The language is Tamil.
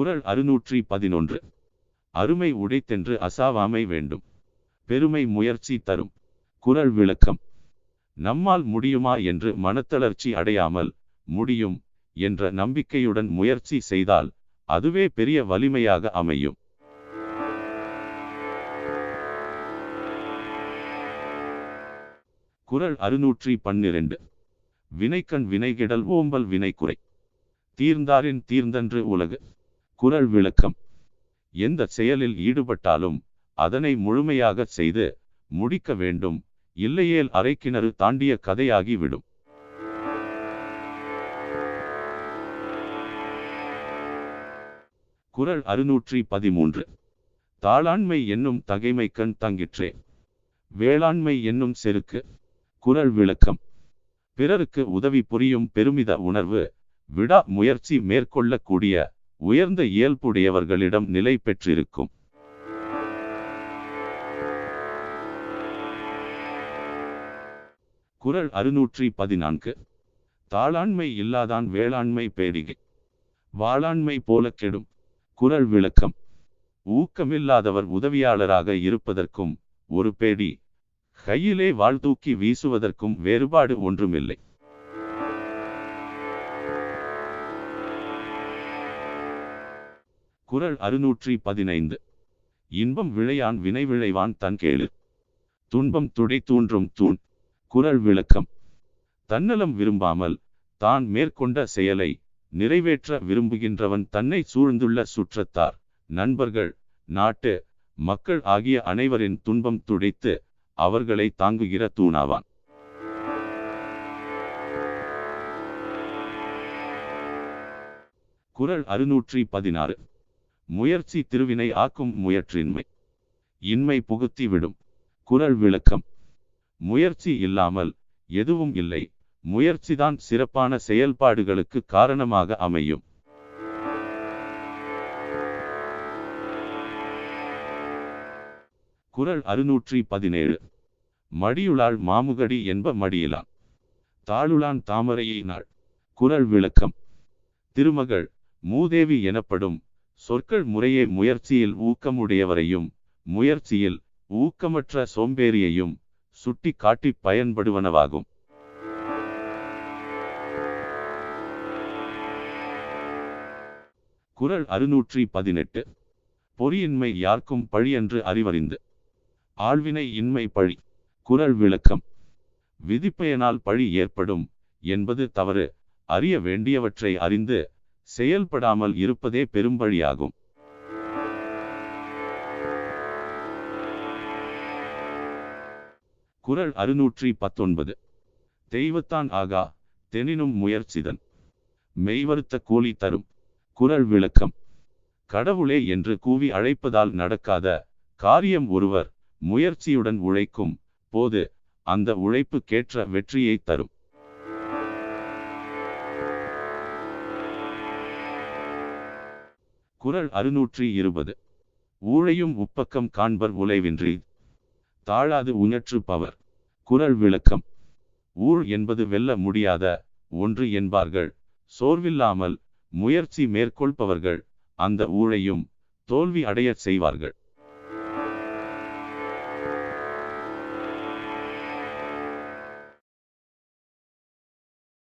குரல் அறுநூற்றி பதினொன்று. அருமை உடைத்தென்று அசாவாமை வேண்டும். பெருமை முயற்சி தரும். குரல் விளக்கம். நம்மால் முடியுமா என்று மனத்தளர்ச்சி அடையாமல் முடியும் என்ற நம்பிக்கையுடன் முயற்சி செய்தால் அதுவே பெரிய வலிமையாக அமையும். குரல் அறுநூற்றி பன்னிரண்டு. வினைக்கண் வினைகிடல் ஓம்பல் வினைக்குறை. தீர்ந்தாரின் தீர்ந்தன்று உலகு. குரல் விளக்கம். எந்த செயலில் ஈடுபட்டாலும் அதனை முழுமையாக செய்து முடிக்க வேண்டும். இல்லையேல் அரைக்கிணறு தாண்டிய கதையாகி விடும் அறுநூற்றி பதிமூன்று. தாளாண்மை என்னும் தகைமை கண் தங்கிற்றே. வேளாண்மை என்னும் செருக்கு. குரல் விளக்கம். பிறருக்கு உதவி புரியும் பெருமித உணர்வு விடா முயற்சி மேற்கொள்ளக்கூடிய உயர்ந்த இயல்புடையவர்களிடம் நிலை பெற்றிருக்கும். குரல் அறுநூற்றி பதினான்கு. தாளாண்மை இல்லாதான் வேளாண்மை பேடிகை வாளாண்மை போல கெடும். குரல் விளக்கம். ஊக்கமில்லாதவர் உதவியாளராக இருப்பதற்கும் ஒரு பேடி. கையிலே வாழ் தூக்கி வீசுவதற்கும் வேறுபாடு ஒன்றுமில்லை. குரல் அறுநூற்றி பதினைந்து. இன்பம் விளையான் வினை விளைவான் தன் கேளு. துன்பம் துடை தூன்றும் தூண். குரல் விளக்கம். தன்னலம் விரும்பாமல் தான் மேற்கொண்ட செயலை நிறைவேற்ற விரும்புகின்றவன் தன்னை சூழ்ந்துள்ள சுற்றத்தார் நண்பர்கள் நாட்டு மக்கள் ஆகிய அனைவரின் துன்பம் துடைத்து அவர்களை தாங்குகிற தூணாவான். குரல் அறுநூற்றி பதினாறு. முயற்சி திருவினை ஆக்கும் முயற்சியின்மை இன்மை புகுத்தி விடும். குறள் விளக்கம். முயற்சி இல்லாமல் எதுவும் இல்லை. முயற்சிதான் சிறப்பான செயல்பாடுகளுக்கு காரணமாக அமையும். குறள் அறுநூற்றி பதினேழு. மடியுளாள் மாமுகடி என்ப மடியிலான். தாளுளான் தாமரையினாள் குரல் விளக்கம். திருமகள் மூதேவி எனப்படும் சொற்கள் முறையே முயற்சியில் ஊக்கமுடையவரையும் முயற்சியில் ஊக்கமற்ற சோம்பேறியையும் சுட்டி காட்டி பயன்படுவனவாகும். குறள் அறுநூற்றி பதினெட்டு. பொறியின்மை யார்க்கும் பழியன்று அறிவறிந்து. ஆழ்வினை இன்மை பழி. குரல் விளக்கம். விதிப்பயனால் பழி ஏற்படும் என்பது தவறு. அறிய வேண்டியவற்றை அறிந்து செயல்படாமல் இருப்பதே பெரும்பழியாகும் குரல் அறுநூற்றி பத்தொன்பது. தெய்வத்தான் ஆகா தெனினும் முயற்சிதன். மெய்வருத்த கூலி தரும். குரல் விளக்கம். கடவுளே என்று கூவி அழைப்பதால் நடக்காத காரியம் ஒருவர் முயற்சியுடன் உழைக்கும் போது அந்த உழைப்புக்கேற்ற வெற்றியை தரும். குரல் அறுநூற்றி இருபது. ஊழையும் உப்பக்கம் காண்பர் உலைவின்றி. தாழாது உணற்று பவர். குரல் விளக்கம். ஊழ் என்பது வெல்ல முடியாத ஒன்று என்பார்கள். சோர்வில்லாமல் முயற்சி மேற்கொள்பவர்கள் அந்த ஊழையும் தோல்வி அடையச் செய்வார்கள்.